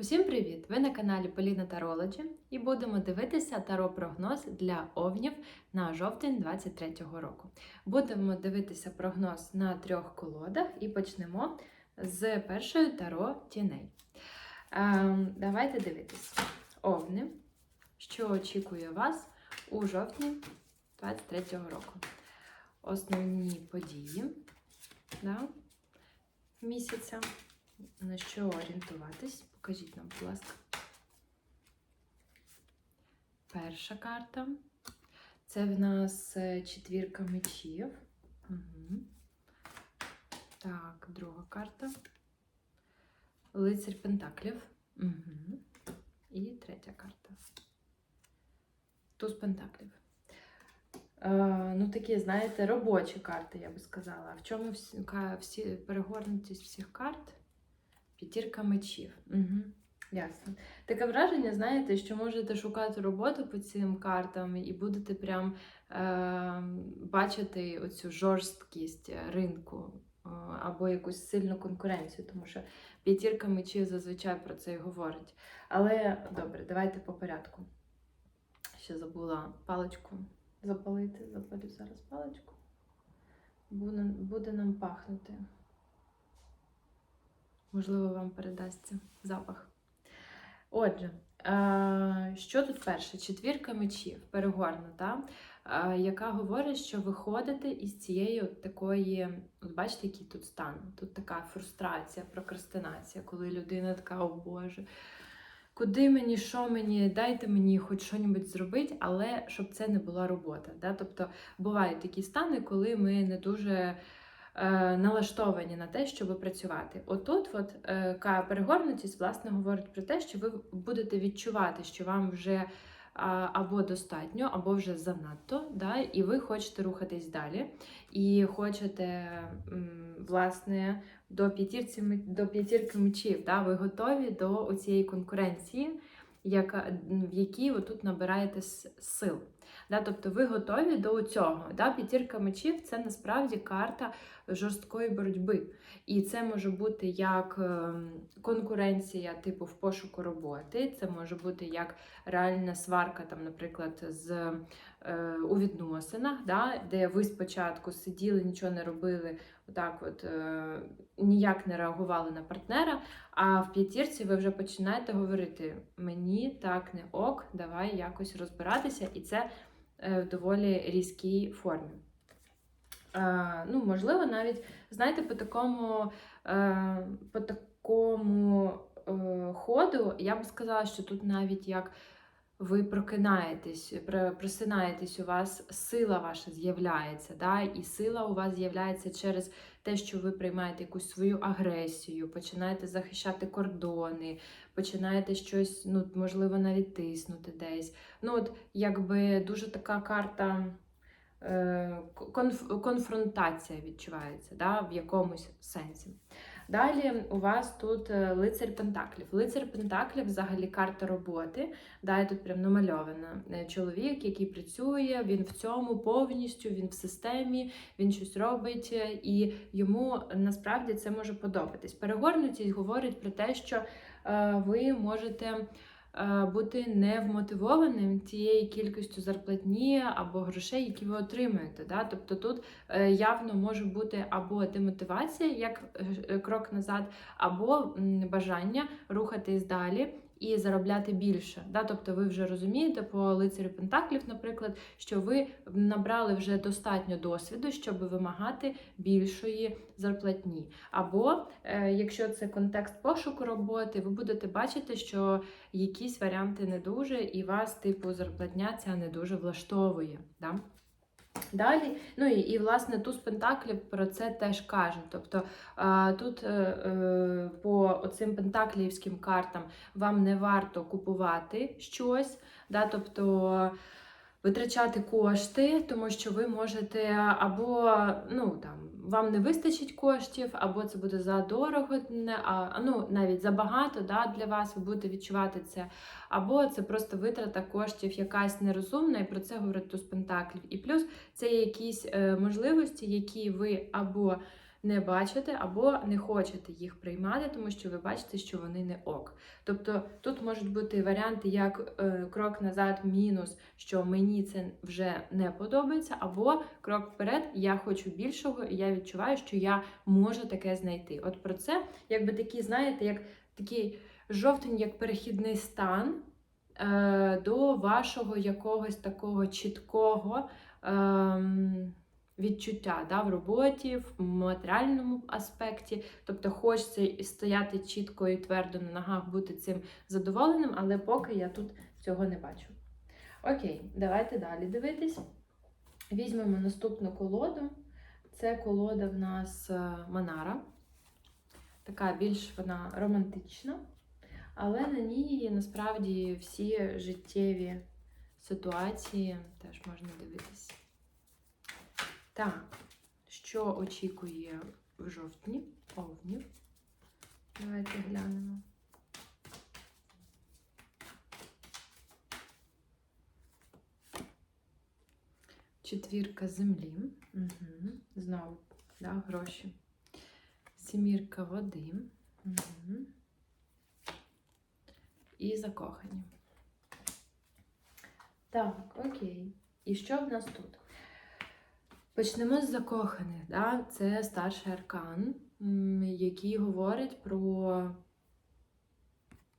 Усім привіт! Ви на каналі Поліна Тарологі і будемо дивитися таро-прогноз для овнів на жовтень 23-го року. Будемо дивитися прогноз на трьох колодах і почнемо з першої таро тіней. Ем, давайте дивитись. Овни, що очікує вас у жовтні 23-го року. Основні події да, місяця. На що орієнтуватись? Покажіть нам, будь ласка. Перша карта. Це в нас е, четвірка мечів. Угу. Так, друга карта. Лицарь Пентаклів. Угу. І третя карта. Туз Пентаклів. Е, ну, такі, знаєте, робочі карти, я би сказала. В чому всі, всі перегорнутість всіх карт? П'ятірка мечів. Угу. Ясно. Таке враження, знаєте, що можете шукати роботу по цим картам і будете прям е, бачити оцю жорсткість ринку е, або якусь сильну конкуренцію, тому що п'ятірка мечів зазвичай про це і говорить. Але добре, давайте по порядку. Ще забула паличку запалити. Запалю зараз паличку. Буде, буде нам пахнути. Можливо, вам передасться запах. Отже, е, що тут перше? Четвірка мечів перегорнута, е, яка говорить, що виходите із цієї такої, от бачите, який тут стан? Тут така фрустрація, прокрастинація, коли людина така, о Боже, куди мені, що мені, дайте мені хоч щось зробити, але щоб це не була робота. Да? Тобто бувають такі стани, коли ми не дуже налаштовані на те, щоб працювати. Отут, от е, перегорнутість, власне, говорить про те, що ви будете відчувати, що вам вже або достатньо, або вже занадто, да? і ви хочете рухатись далі, і хочете, власне, до п'ятірці до п'ятірки мечів. Да? Ви готові до цієї конкуренції, яка, в якій ви тут набираєте сил. Да? Тобто ви готові до цього. Да? П'ятірка мечів це насправді карта жорсткої боротьби. І це може бути як ем, конкуренція, типу в пошуку роботи, це може бути як реальна сварка, там, наприклад, з, е, у відносинах, да? де ви спочатку сиділи, нічого не робили, отак от е, ніяк не реагували на партнера. А в п'ятірці ви вже починаєте говорити: мені так не ок, давай якось розбиратися, і це е, в доволі різкій формі. Е, ну, можливо, навіть, знаєте, по такому, е, по такому е, ходу я б сказала, що тут навіть як ви прокинаєтесь, просинаєтесь, у вас сила ваша з'являється, да? і сила у вас з'являється через те, що ви приймаєте якусь свою агресію, починаєте захищати кордони, починаєте щось, ну, можливо, навіть тиснути десь. Ну, от, якби дуже така карта е, конф- конфронтація відчувається да, в якомусь сенсі. Далі у вас тут е, лицар Пентаклів. Лицар Пентаклів взагалі карта роботи. Да, і тут прям намальована. Е, Чоловік, який працює, він в цьому повністю, він в системі, він щось робить, е, і йому насправді це може подобатись. Перегорнутість говорить про те, що ви можете е, бути невмотивованим тією кількістю зарплатні або грошей, які ви отримуєте. Да? Тобто тут е, явно може бути або демотивація, як е, крок назад, або бажання рухатись далі. І заробляти більше, да, тобто ви вже розумієте по лицарю Пентаклів, наприклад, що ви набрали вже достатньо досвіду, щоб вимагати більшої зарплатні. Або е, якщо це контекст пошуку роботи, ви будете бачити, що якісь варіанти не дуже, і вас, типу, зарплатня ця не дуже влаштовує. Да? Далі, ну і, і власне туз Пентаклів про це теж каже. Тобто а, тут е, е, по оцим пентаклівським картам вам не варто купувати щось, да, тобто витрачати кошти, тому що ви можете або ну там вам не вистачить коштів, або це буде задорого, не, а ну навіть забагато да, для вас, ви будете відчувати це, або це просто витрата коштів якась нерозумна, і про це говорить туз Пентаклів. І плюс це є якісь е, можливості, які ви або не бачите або не хочете їх приймати, тому що ви бачите, що вони не ок. Тобто тут можуть бути варіанти, як е, крок назад, мінус, що мені це вже не подобається, або крок вперед, я хочу більшого, і я відчуваю, що я можу таке знайти. От про це, якби такі, знаєте, як такий жовтень, як перехідний стан е, до вашого якогось такого чіткого. Е, відчуття да, в роботі, в матеріальному аспекті. Тобто хочеться стояти чітко і твердо на ногах, бути цим задоволеним, але поки я тут цього не бачу. Окей, давайте далі дивитись. Візьмемо наступну колоду. Це колода в нас е, Манара. Така більш вона романтична, але на ній насправді всі життєві ситуації теж можна дивитись. Так, що очікує в жовтні овнів? Давайте глянемо. Четвірка землі. Угу. Знову, да, гроші. Сімірка води. Угу. І закохані. Так, окей. І що в нас тут? Почнемо з закоханих. Да? Це старший аркан, який говорить про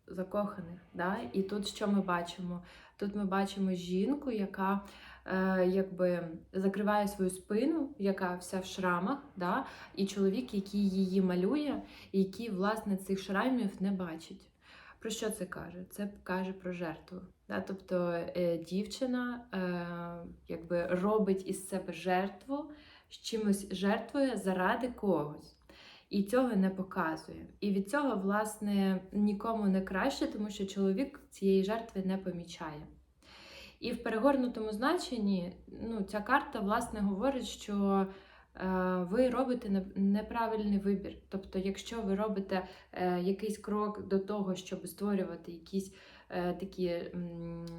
закоханих. Да? І тут що ми бачимо? Тут ми бачимо жінку, яка е, якби закриває свою спину, яка вся в шрамах, да? і чоловік, який її малює, який, власне, цих шрамів не бачить. Про що це каже? Це каже про жертву. Да? Тобто е, дівчина е, якби робить із себе жертву, з чимось жертвує заради когось. І цього не показує. І від цього, власне, нікому не краще, тому що чоловік цієї жертви не помічає. І в перегорнутому значенні ну, ця карта, власне, говорить, що ви робите неправильний вибір. Тобто, якщо ви робите е, якийсь крок до того, щоб створювати якісь е, такі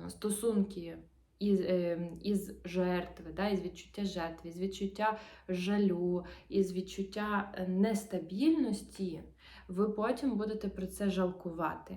стосунки із із жертви, да, із відчуття жертви, із відчуття жалю, із відчуття нестабільності, ви потім будете про це жалкувати.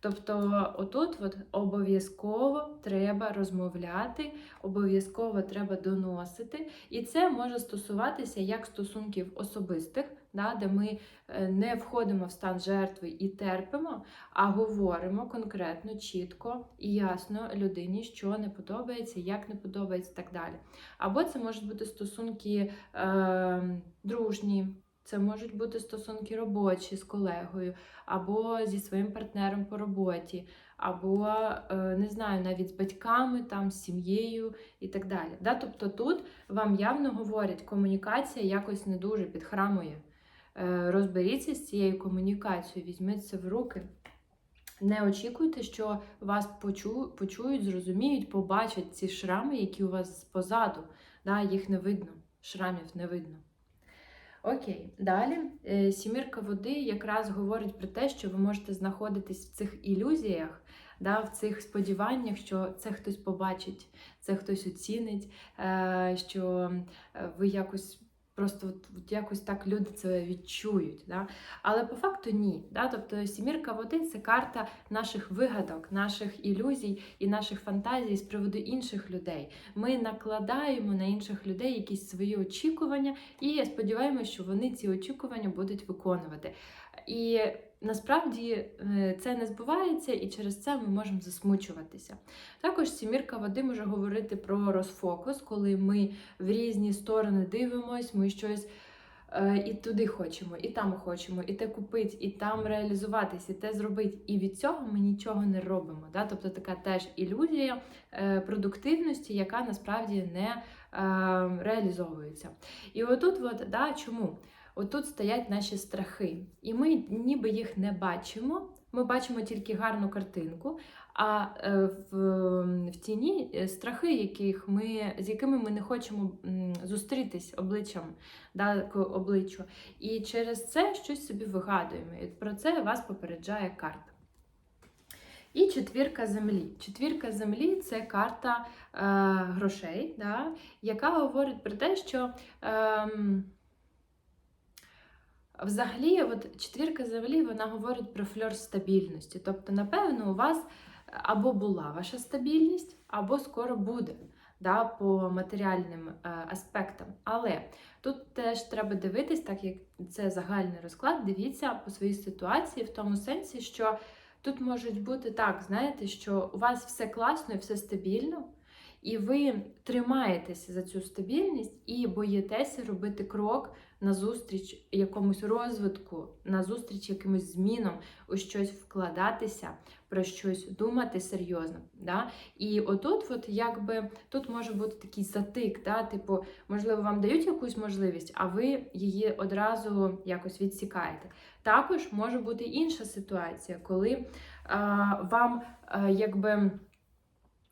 Тобто, отут от обов'язково треба розмовляти, обов'язково треба доносити. І це може стосуватися як стосунків особистих, да, де ми е, не входимо в стан жертви і терпимо, а говоримо конкретно, чітко і ясно людині, що не подобається, як не подобається і так далі. Або це можуть бути стосунки е, дружні. Це можуть бути стосунки робочі з колегою, або зі своїм партнером по роботі, або, е, не знаю, навіть з батьками, там, з сім'єю і так далі. Да? Тобто тут вам явно говорять, комунікація якось не дуже підхрамує. Е, розберіться з цією комунікацією, візьміть це в руки. Не очікуйте, що вас почу, почують, зрозуміють, побачать ці шрами, які у вас позаду. Да? Їх не видно, шрамів не видно. Окей, далі. Е, сімірка води якраз говорить про те, що ви можете знаходитись в цих ілюзіях, да, в цих сподіваннях, що це хтось побачить, це хтось оцінить, е, що е, ви якось Просто от, от якось так люди це відчують. Да? Але по факту ні. Да? Тобто сімірка води це карта наших вигадок, наших ілюзій і наших фантазій з приводу інших людей. Ми накладаємо на інших людей якісь свої очікування і сподіваємося, що вони ці очікування будуть виконувати. І насправді е, це не збувається, і через це ми можемо засмучуватися. Також сімірка води може говорити про розфокус, коли ми в різні сторони дивимось, ми щось. Е, і туди хочемо, і там хочемо, і те купити, і там реалізуватись, і те зробити. І від цього ми нічого не робимо. Да? Тобто така теж ілюзія е, продуктивності, яка насправді не реалізовується. І отут, от, да, чому? Отут стоять наші страхи, і ми ніби їх не бачимо. Ми бачимо тільки гарну картинку, а е, в в тіні е, страхи, яких ми, з якими ми не хочемо зустрітись обличчям да, обличчю. І через це щось собі вигадуємо. І про це вас попереджає карта. І четвірка землі. Четвірка землі це карта е, грошей, да, яка говорить про те, що. Е, Взагалі, от четвірка землі вона говорить про фльор стабільності. Тобто, напевно, у вас або була ваша стабільність, або скоро буде да, по матеріальним е, аспектам. Але тут теж треба дивитись, так як це загальний розклад, дивіться по своїй ситуації в тому сенсі, що тут можуть бути так, знаєте, що у вас все класно і все стабільно. І ви тримаєтеся за цю стабільність і боїтеся робити крок назустріч якомусь розвитку, назустріч якимось змінам, у щось вкладатися, про щось думати серйозно. Да? І отут, от якби тут може бути такий затик, да? типу, можливо, вам дають якусь можливість, а ви її одразу якось відсікаєте. Також може бути інша ситуація, коли а, вам а, якби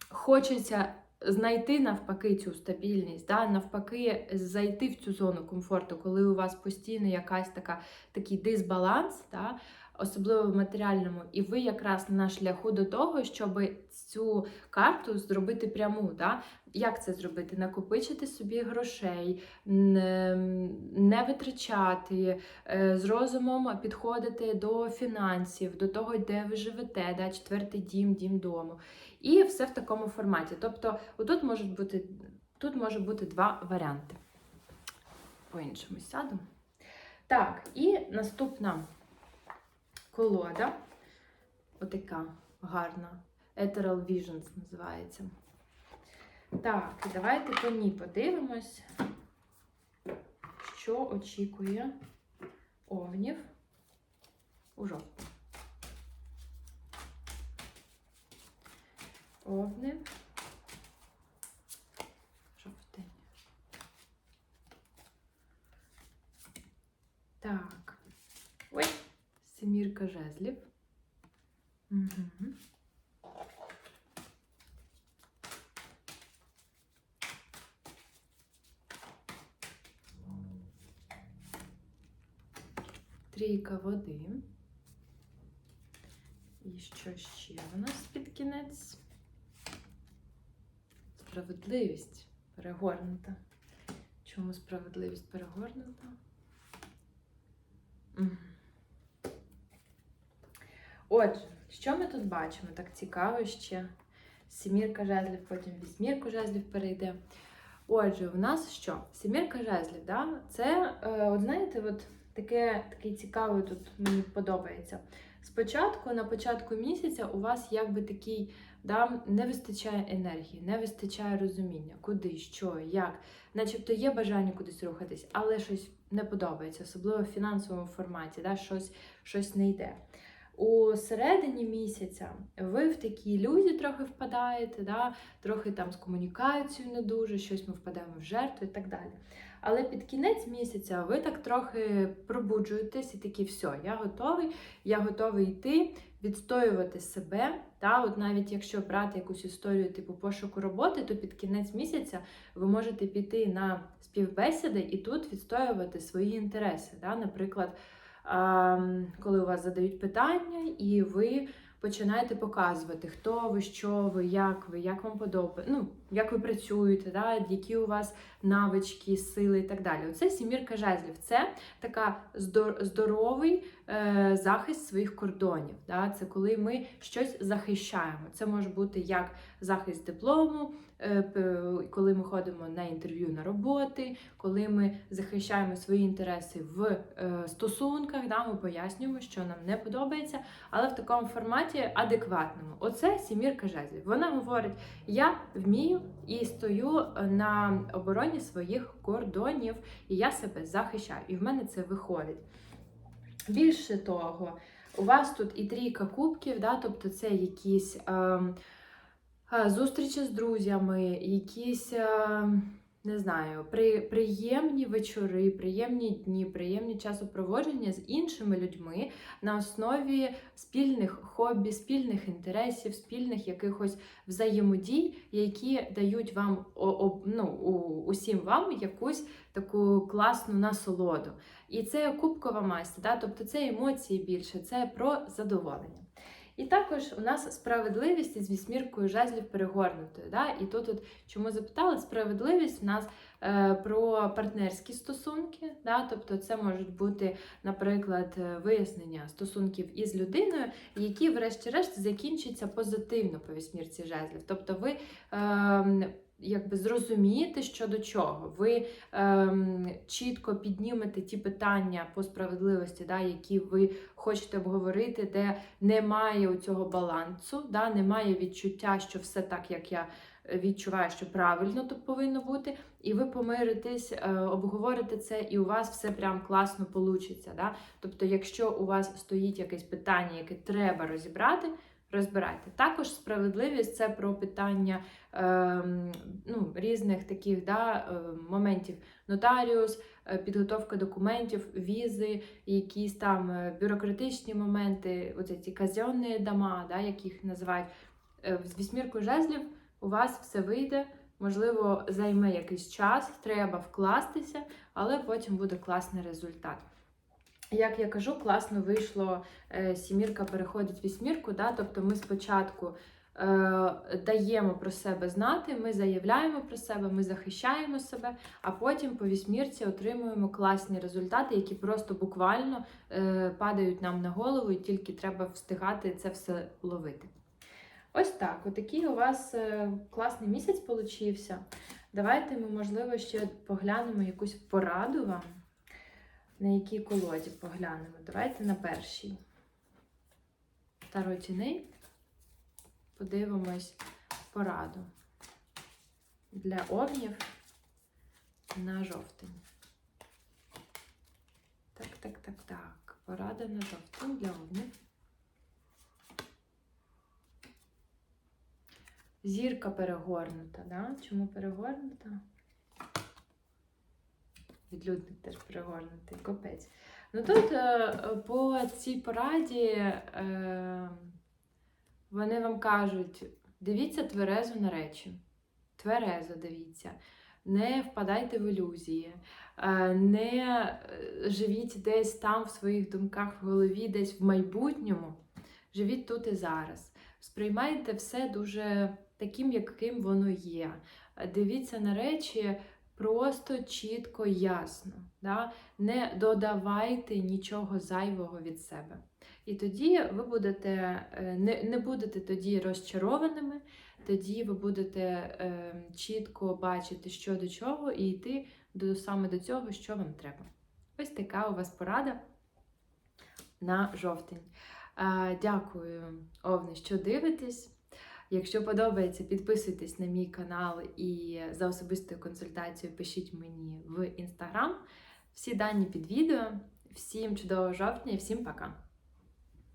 хочеться знайти навпаки цю стабільність, да? навпаки, зайти в цю зону комфорту, коли у вас постійно якась така такий дисбаланс, да? Особливо в матеріальному, і ви якраз на шляху до того, щоб цю карту зробити пряму. Да? Як це зробити? Накопичити собі грошей, не, витрачати, е, з розумом підходити до фінансів, до того, де ви живете, да? четвертий дім, дім дому. І все в такому форматі. Тобто, отут можуть бути, тут може бути два варіанти. По-іншому сяду. Так, і наступна колода. Отака гарна. Ethereal Visions називається. Так, давайте по ній подивимось, що очікує овнів у жовтні. Овни. Жовтень. Так. Ой, семірка жезлів. Угу. Трійка води. І що ще у нас під кінець? Справедливість перегорнута. Чому справедливість перегорнута? Мгм. Отже, що ми тут бачимо? Так цікаво ще. Сімірка жезлів, потім вісьмірку жезлів перейде. Отже, у нас що? Сімірка жезлів, да? це, е, от знаєте, от таке, такий цікавий тут мені подобається. Спочатку, на початку місяця, у вас якби такий да, не вистачає енергії, не вистачає розуміння, куди, що, як. Начебто є бажання кудись рухатись, але щось не подобається, особливо в фінансовому форматі, да, щось, щось не йде. У середині місяця ви в такі ілюзії трохи впадаєте, да, трохи там з комунікацією не дуже, щось ми впадаємо в жертву і так далі. Але під кінець місяця ви так трохи пробуджуєтесь і такі, все, я готовий, я готовий йти, відстоювати себе. Та, от навіть якщо брати якусь історію типу пошуку роботи, то під кінець місяця ви можете піти на співбесіди і тут відстоювати свої інтереси. Та? Наприклад, коли у вас задають питання, і ви починаєте показувати, хто ви, що ви, як ви, як вам подобається, ну, як ви працюєте, да, які у вас навички, сили і так далі. Оце сімірка жезлів. Це така здоровий е, захист своїх кордонів. Да? Це коли ми щось захищаємо. Це може бути як захист диплому, е, коли ми ходимо на інтерв'ю на роботи, коли ми захищаємо свої інтереси в е, стосунках, да? ми пояснюємо, що нам не подобається, але в такому форматі адекватному. Оце сімірка жезлів. Вона говорить: я вмію і стою на обороні своїх кордонів, і я себе захищаю. І в мене це виходить. Більше того, у вас тут і трійка кубків, да, тобто це якісь е, е, зустрічі з друзями, якісь. Е, не знаю, при, приємні вечори, приємні дні, приємні часопроводження з іншими людьми на основі спільних хобі, спільних інтересів, спільних якихось взаємодій, які дають вам ну, усім вам якусь таку класну насолоду. І це кубкова масть, да? тобто це емоції більше, це про задоволення. І також у нас справедливість із вісьміркою жезлів перегорнутою. Да? І тут, от, чому запитали, справедливість у нас е, про партнерські стосунки. Да? Тобто, це можуть бути, наприклад, е, вияснення стосунків із людиною, які, врешті-решт, закінчаться позитивно по вісьмірці жезлів. Тобто, ви. Е, Якби зрозумієте, що до чого, ви ем, чітко піднімете ті питання по справедливості, да, які ви хочете обговорити, де немає у цього балансу, да, немає відчуття, що все так, як я відчуваю, що правильно тут повинно бути, і ви помиритесь, е, обговорите це, і у вас все прям класно получиться. Да? Тобто, якщо у вас стоїть якесь питання, яке треба розібрати, розбирайте. Також справедливість це про питання е, ну, різних таких да, е, моментів. Нотаріус, е, підготовка документів, візи, якісь там е, бюрократичні моменти, оці ці казенні дома, да, яких називають Е, з вісьміркою жезлів. У вас все вийде, можливо, займе якийсь час, треба вкластися, але потім буде класний результат. Як я кажу, класно вийшло, е, сімірка переходить вісьмірку, да? тобто ми спочатку е, даємо про себе знати, ми заявляємо про себе, ми захищаємо себе, а потім по вісьмірці отримуємо класні результати, які просто буквально е, падають нам на голову, і тільки треба встигати це все ловити. Ось так, отакий у вас е, класний місяць получився. Давайте ми, можливо, ще поглянемо якусь пораду вам. На якій колоді поглянемо. Давайте на першій. Таро тіней. Подивимось пораду для овнів на жовтень. Так, так, так, так. Порада на жовтень для овнів. Зірка перегорнута, да? Чому перегорнута? Відлюдник теж перегорнутий, копець. Ну тут е, по цій пораді е, вони вам кажуть: дивіться тверезо на речі. Тверезо дивіться, не впадайте в ілюзії, е, не живіть десь там в своїх думках в голові, десь в майбутньому. Живіть тут і зараз. Сприймайте все дуже таким, яким воно є. Дивіться на речі просто чітко, ясно. Да? Не додавайте нічого зайвого від себе. І тоді ви будете е, не, не будете тоді розчарованими, тоді ви будете е, чітко бачити, що до чого, і йти до, саме до цього, що вам треба. Ось така у вас порада на жовтень. Е, дякую, Овни, що дивитесь. Якщо подобається, підписуйтесь на мій канал і за особистою консультацією пишіть мені в інстаграм. Всі дані під відео. Всім чудового жовтня і всім пока!